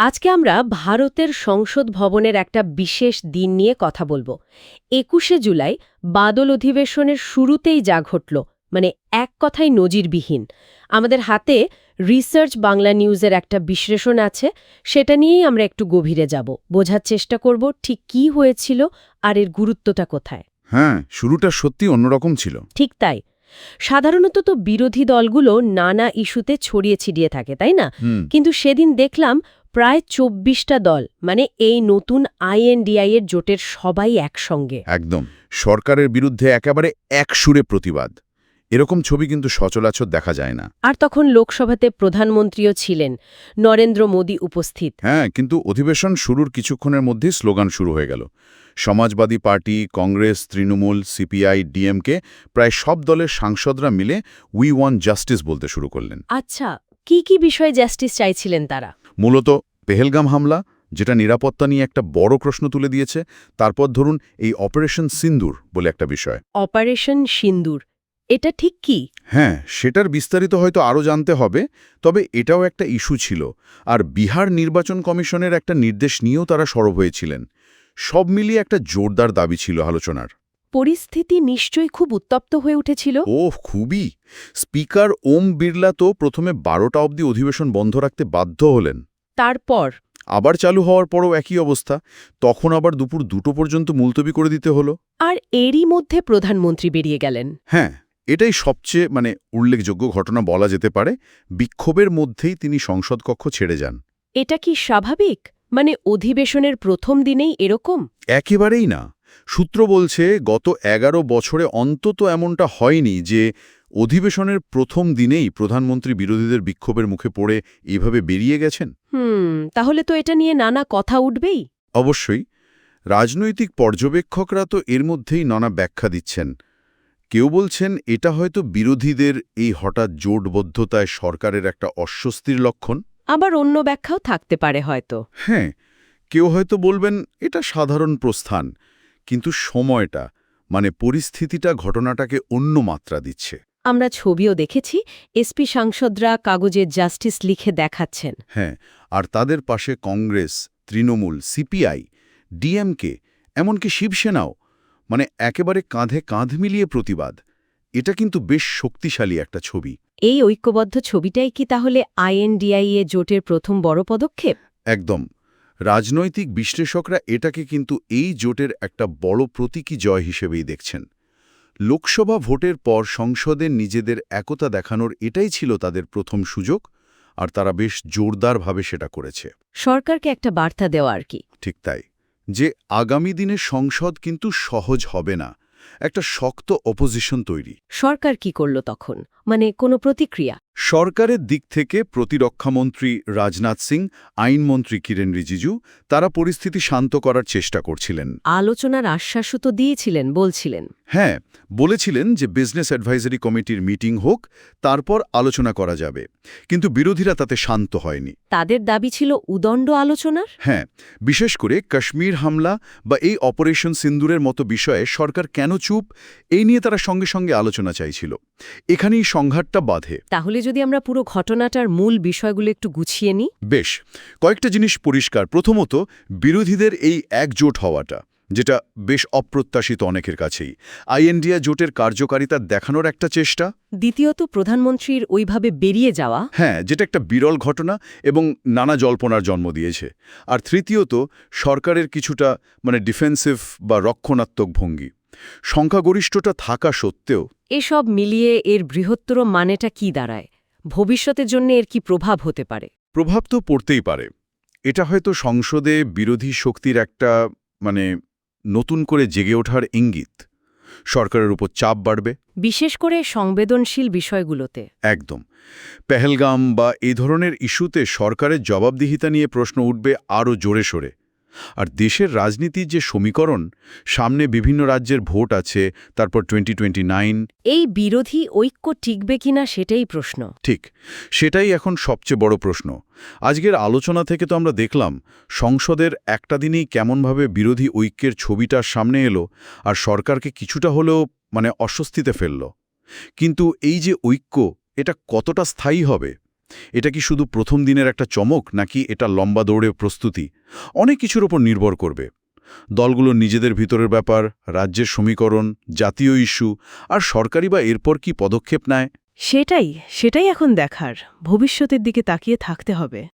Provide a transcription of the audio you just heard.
আজকে আমরা ভারতের সংসদ ভবনের একটা বিশেষ দিন নিয়ে কথা বলব। একুশে জুলাই বাদল অধিবেশনের শুরুতেই যা ঘটল মানে এক কথাই নজিরবিহীন। আমাদের হাতে রিসার্চ বাংলা নিউজের একটা বিশ্লেষণ আছে সেটা নিয়েই আমরা একটু গভীরে যাব। বোঝার চেষ্টা করব ঠিক কি হয়েছিল আর এর গুরুত্বটা কোথায়। হ্যাঁ শুরুটা সত্যি অন্যরকম ছিল। ঠিক তাই। সাধারণত তো বিরোধী দলগুলো নানা ইস্যুতে ছড়িয়ে ছিটিয়ে থাকে তাই না? কিন্তু সেদিন দেখলাম প্রায় চব্বিশটা দল মানে এই নতুন আইএনডিআই এর জোটের সবাই একসঙ্গে। একদম। সরকারের বিরুদ্ধে একেবারে এক সুরে প্রতিবাদ। এরকম ছবি কিন্তু সচরাচর দেখা যায় না। আর তখন লোকসভাতে প্রধানমন্ত্রীও ছিলেন। নরেন্দ্র মোদী উপস্থিত। হ্যাঁ কিন্তু অধিবেশন শুরুর কিছুক্ষণের মধ্যে স্লোগান শুরু হয়ে গেল। Samajwadi Party Congress Trinamool CPI DMK প্রায় সব দলের সাংসদরা মিলে উই ওয়ান জাস্টিস বলতে শুরু করলেন। আচ্ছা কি কি বিষয়ে জাস্টিস চাইছিলেন তারা? মূলত পেহেলগাম হামলা যেটা নিরাপত্তা নিয়ে একটা বড় প্রশ্ন তুলে দিয়েছে। তারপর ধরুন এই অপারেশন সিন্দুর বলে একটা বিষয়। অপারেশন সিন্দুর এটা ঠিক কি? হ্যাঁ সেটার বিস্তারিত হয়তো আরও জানতে হবে তবে এটাও একটা ইস্যু ছিল। আর বিহার নির্বাচন কমিশনের একটা নির্দেশ নিয়েও তারা সরব হয়েছিলেন। সব মিলিয়ে একটা জোরদার দাবি ছিল আলোচনার। পরিস্থিতি নিশ্চয়ই খুব উত্তপ্ত হয়ে উঠেছিল। ওহ খুবই। স্পিকার ওম বিড়লা তো প্রথমে বারোটা অবধি অধিবেশন বন্ধ রাখতে বাধ্য হলেন। তারপর আবার চালু হওয়ার পরও একই অবস্থা তখন আবার দুপুর দুটো পর্যন্ত মুলতবি করে দিতে হলো। আর এরই মধ্যে প্রধানমন্ত্রী বেরিয়ে গেলেন। হ্যাঁ এটাই সবচেয়ে মানে উল্লেখযোগ্য ঘটনা বলা যেতে পারে বিক্ষোভের মধ্যেই তিনি সংসদ কক্ষ ছেড়ে যান। এটা কি স্বাভাবিক? মানে অধিবেশনের প্রথম দিনেই এরকম? একেবারেই না। সূত্র বলছে গত এগারো বছরে অন্তত এমনটা হয়নি যে অধিবেশনের প্রথম দিনেই প্রধানমন্ত্রী বিরোধীদের বিক্ষোভের মুখে পড়ে এভাবে বেরিয়ে গেছেন? হুম তাহলে তো এটা নিয়ে নানা কথা উঠবেই। অবশ্যই। রাজনৈতিক পর্যবেক্ষকরা তো এর মধ্যেই নানা ব্যাখ্যা দিচ্ছেন। কেউ বলছেন এটা হয়তো বিরোধীদের এই হঠাৎ জোটবদ্ধতায় সরকারের একটা অস্বস্তির লক্ষণ। আবার অন্য ব্যাখ্যাও থাকতে পারে হয়তো। হ্যাঁ কেউ হয়তো বলবেন এটা সাধারণ প্রস্থান কিন্তু সময়টা মানে পরিস্থিতিটা ঘটনাটাকে অন্য মাত্রা দিচ্ছে। আমরা ছবিও দেখেছি এসপি সাংসদরা কাগজে জাস্টিস লিখে দেখাচ্ছেন। হ্যাঁ আর তাদের পাশে কংগ্রেস তৃণমূল সিপিআই ডিএমকে এমনকি শিবসেনাও মানে একেবারে কাঁধে কাঁধ মিলিয়ে প্রতিবাদ। এটা কিন্তু বেশ শক্তিশালী একটা ছবি। এই ঐক্যবদ্ধ ছবিটাই কি তাহলে আইএনডিআইএ জোটের প্রথম বড় পদক্ষেপ? একদম। রাজনৈতিক বিশ্লেষকরা এটাকে কিন্তু এই জোটের একটা বড় প্রতীকী জয় হিসেবেই দেখছেন। লোকসভা ভোটের পর সংসদে নিজেদের একতা দেখানোর এটাই ছিল তাদের প্রথম সুযোগ আর তারা বেশ জোরদারভাবে সেটা করেছে। সরকারকে একটা বার্তা দেওয়া আর কি। ঠিক তাই যে আগামী দিনে সংসদ কিন্তু সহজ হবে না একটা শক্ত অপোজিশন তৈরি। সরকার কি করল তখন? মানে কোনো প্রতিক্রিয়া? সরকারের দিক থেকে প্রতিরক্ষামন্ত্রী রাজনাথ সিং আইনমন্ত্রী কিরেন রিজিজু তারা পরিস্থিতি শান্ত করার চেষ্টা করছিলেন। আলোচনার আশ্বাসও তো দিয়েছিলেন বলছিলেন। হ্যাঁ বলেছিলেন যে বিজনেস অ্যাডভাইজারি কমিটির মিটিং হোক তারপর আলোচনা করা যাবে। কিন্তু বিরোধীরা তাতে শান্ত হয়নি। তাদের দাবি ছিল উদণ্ড আলোচনার? হ্যাঁ বিশেষ করে কাশ্মীর হামলা বা এই অপারেশন সিন্দুরের মতো বিষয়ে সরকার কেন চুপ এই নিয়ে তারা সঙ্গে সঙ্গে আলোচনা চাইছিল। এখানেই সংঘাতটা বাধে। তাহলে যদি আমরা পুরো ঘটনাটার মূল বিষয়গুলো একটু গুছিয়ে নিই? বেশ। কয়েকটা জিনিস পরিষ্কার। প্রথমত বিরোধীদের এই একজোট হওয়াটা যেটা বেশ অপ্রত্যাশিত অনেকের কাছেই। আইএনডিয়া জোটের কার্যকারিতা দেখানোর একটা চেষ্টা। দ্বিতীয়ত প্রধানমন্ত্রীর ওইভাবে বেরিয়ে যাওয়া। হ্যাঁ যেটা একটা বিরল ঘটনা এবং নানা জল্পনার জন্ম দিয়েছে। আর তৃতীয়ত সরকারের কিছুটা মানে ডিফেন্সিভ বা রক্ষণাত্মক ভঙ্গি। সংখ্যাগরিষ্ঠটা থাকা সত্ত্বেও এসব মিলিয়ে এর বৃহত্তর মানেটা কি দাঁড়ায়? ভবিষ্যতের জন্য এর কি প্রভাব হতে পারে? প্রভাব তো পড়তেই পারে। এটা হয়তো সংসদে বিরোধী শক্তির একটা মানে নতুন করে জেগে ওঠার ইঙ্গিত। সরকারের উপর চাপ বাড়বে। বিশেষ করে সংবেদনশীল বিষয়গুলোতে। একদম। পেহেলগাম বা এই ধরনের ইস্যুতে সরকারের জবাবদিহিতা নিয়ে প্রশ্ন উঠবে আরও জোরে সোরে। আর দেশের রাজনীতির যে সমীকরণ সামনে বিভিন্ন রাজ্যের ভোট আছে তারপর টোয়েন্টি টোয়েন্টি নাইন এই বিরোধী ঐক্য টিকবে কিনা সেটাই প্রশ্ন। ঠিক সেটাই এখন সবচেয়ে বড় প্রশ্ন। আজকের আলোচনা থেকে তো আমরা দেখলাম সংসদের একটা দিনেই কেমনভাবে বিরোধী ঐক্যের ছবিটা সামনে এলো আর সরকারকে কিছুটা হলেও মানে অস্বস্তিতে ফেলল। কিন্তু এই যে ঐক্য এটা কতটা স্থায়ী হবে? এটা কি শুধু প্রথম দিনের একটা চমক, নাকি এটা লম্বা দৌড়ে প্রস্তুতি? অনেক কিছুর ওপর নির্ভর করবে। দলগুলো নিজেদের ভিতরের ব্যাপার, রাজ্যের সমীকরণ, জাতীয় ইস্যু, আর সরকারি বা এরপর কি পদক্ষেপ নেয়? সেটাই সেটাই এখন দেখার। ভবিষ্যতের দিকে তাকিয়ে থাকতে হবে।